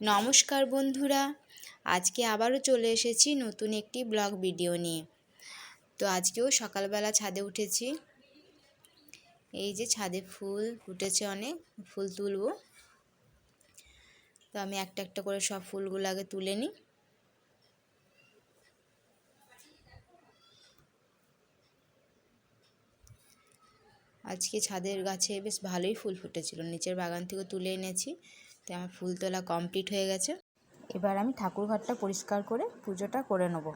নমস্কার বন্ধুরা, আজকে আবারও চলে এসেছি নতুন একটি ব্লগ ভিডিও নিয়ে। তো আজকেও সকালবেলা ছাদে উঠেছি। এই যে ছাদে ফুল ফুটেছে অনেক, ফুল তুলবো। তো আমি একটা একটা করে সব ফুলগুলো আগে তুলে নিই। আজকে ছাদের গাছে বেশ ভালোই ফুল ফুটেছিল, নিচের বাগান থেকে তুলে এনেছি। তো আমার ফুল তোলা কমপ্লিট হয়ে গেছে। এবার আমি ঠাকুর ঘরটা পরিষ্কার করে পুজোটা করে নেব।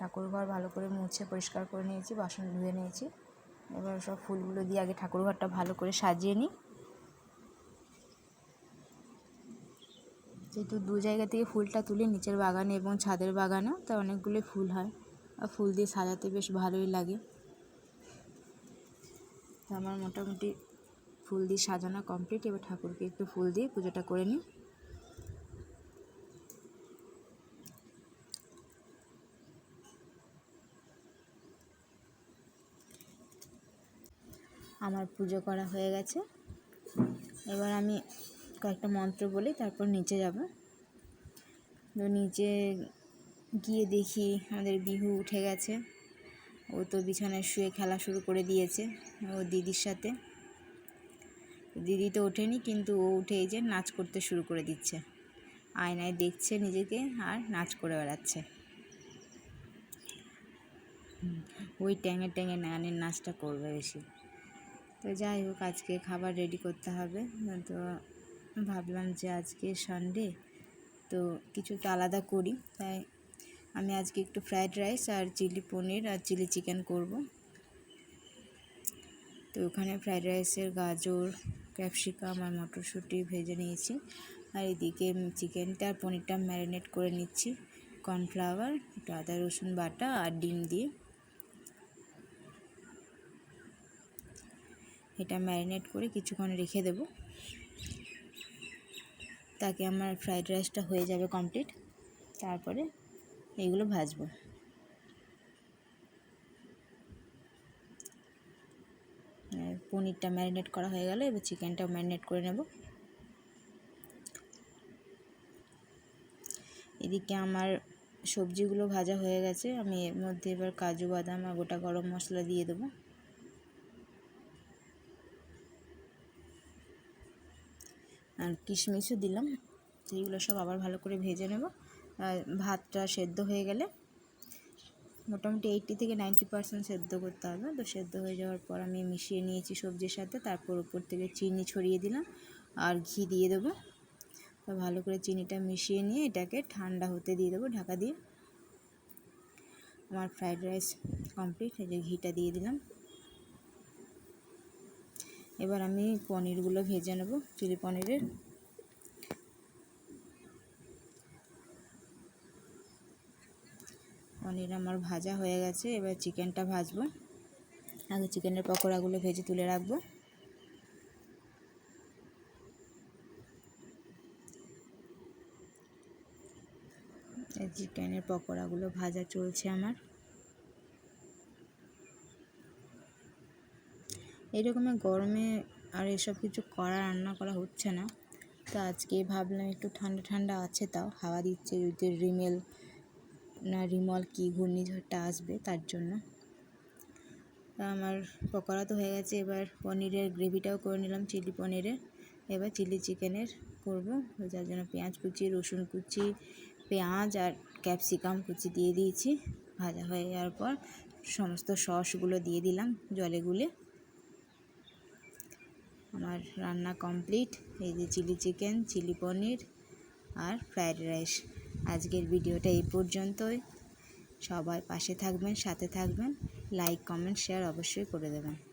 ঠাকুর ঘর ভালো করে মুছে পরিষ্কার করে নিয়েছি, বাসন ধুয়ে নিয়েছি। এবার সব ফুলগুলো দিয়ে আগে ঠাকুর ঘরটা ভালো করে সাজিয়ে নিই। যেহেতু দু জায়গা থেকে ফুলটা তুলে, নিচের বাগানে এবং ছাদের বাগানেও, তা অনেকগুলো ফুল হয়। আর ফুল দিয়ে সাজাতে বেশ ভালোই লাগে। আমার মোটামুটি ফুল দিয়ে সাজানো কমপ্লিট এবার ঠাকুরকে একটু ফুল দিয়ে পুজোটা করে নিই। আমার পুজো করা হয়ে গেছে। এবার আমি কয়েকটা মন্ত্র বলি, তারপর নিচে যাব। তো নিচে গিয়ে দেখি আমাদের বিহু উঠে গেছে। ও তো বিছানায় শুয়ে খেলা শুরু করে দিয়েছে, ও দিদির সাথে। দিদি তো ওঠেনি, কিন্তু ও উঠে এই যে নাচ করতে শুরু করে দিচ্ছে। আয়নায় দেখছে নিজেকে আর নাচ করে বেড়াচ্ছে। ওই ট্যাঙে ট্যাঙে নানের নাচটা করবে বেশি। তো যাই হোক, আজকে খাবার রেডি করতে হবে। তো ভাবলাম যে আজকে সানডে তো কিছু তো আলাদা করি। তাই আমি আজকে একটু ফ্রায়েড রাইস আর চিলি পনির আর চিলি চিকেন করব। তো ওখানে ফ্রায়েড রাইসের গাজর, ক্যাপসিকাম আর মটরশুঁটি ভেজে নিয়েছি। আর এদিকে চিকেনটা আর পনিরটা ম্যারিনেট করে নিচ্ছি। কর্নফ্লাওয়ার, একটু আদা, রসুন বাটা আর ডিম দিয়ে। এটা ম্যারিনেট করে কিছুক্ষণ রেখে দেব। তাকে আমার ফ্রাইড রাইসটা হয়ে যাবে কমপ্লিট। তারপরে এগুলো ভাজবো। পনিরটা ম্যারিনেট করা হয়ে গেলে, এবার চিকেনটাও ম্যারিনেট করে নেব। এদিকে আমার সবজিগুলো ভাজা হয়ে গেছে, আমি এর মধ্যে এবার কাজু বাদাম আর গোটা গরম মশলা দিয়ে দেবো। আর কিশমিশও দিলাম, এইগুলো সব আবার ভালো করে ভেজে নেব। ভাতটা সেদ্ধ হয়ে গেলে মোটামুটি এইটটি থেকে নাইনটি পার্সেন্ট সেদ্ধ করতে হবে। তো সেদ্ধ হয়ে যাওয়ার পর আমি মিশিয়ে নিয়েছি সবজির সাথে, তারপর উপর থেকে চিনি ছড়িয়ে দিলাম আর ঘি দিয়ে দেবো। তো ভালো করে চিনিটা মিশিয়ে নিয়ে এটাকে ঠান্ডা হতে দিয়ে দেবো ঢাকা দিয়ে। আমার ফ্রাইড রাইস কমপ্লিট এই যে ঘিটা দিয়ে দিলাম। এবার আমি পনিরগুলো ভেজে নেব, চিলি পনিরের। পনির আমার ভাজা হয়ে গেছে, এবার চিকেনটা ভাজবো। আগে চিকেনের পকোড়াগুলো ভেজে তুলে রাখব। চিকেনের পকোড়াগুলো ভাজা চলছে আমার। এরকমের গরমে আর এসব কিছু করা রান্না করা হচ্ছে না। তো আজকে ভাবলাম একটু ঠান্ডা ঠান্ডা আছে তাও, হাওয়া দিচ্ছে রিমেল। রিমল কি ঘূর্ণিঝড়টা আসবে তার জন্য। আমার পকোড়া তো হয়ে গেছে, এবার পনিরের গ্রেভিটাও করে নিলাম, চিলি পনিরের। এবার চিলি চিকেনের করব, যার জন্য পেঁয়াজ কুচি, রসুন কুচি, পেঁয়াজ আর ক্যাপসিকাম কুচি দিয়ে দিয়েছি। ভাজা হয়ে যাওয়ার পর সমস্ত সসগুলো দিয়ে দিলাম জলে গুলে। আমার রান্না কমপ্লিট, এই যে চিলি চিকেন, চিলি পনির আর ফ্রায়েড রাইস। আজকের ভিডিওটা এই পর্যন্তই। সবাই পাশে থাকবেন, সাথে থাকবেন। লাইক কমেন্ট শেয়ার অবশ্যই করে দেবেন।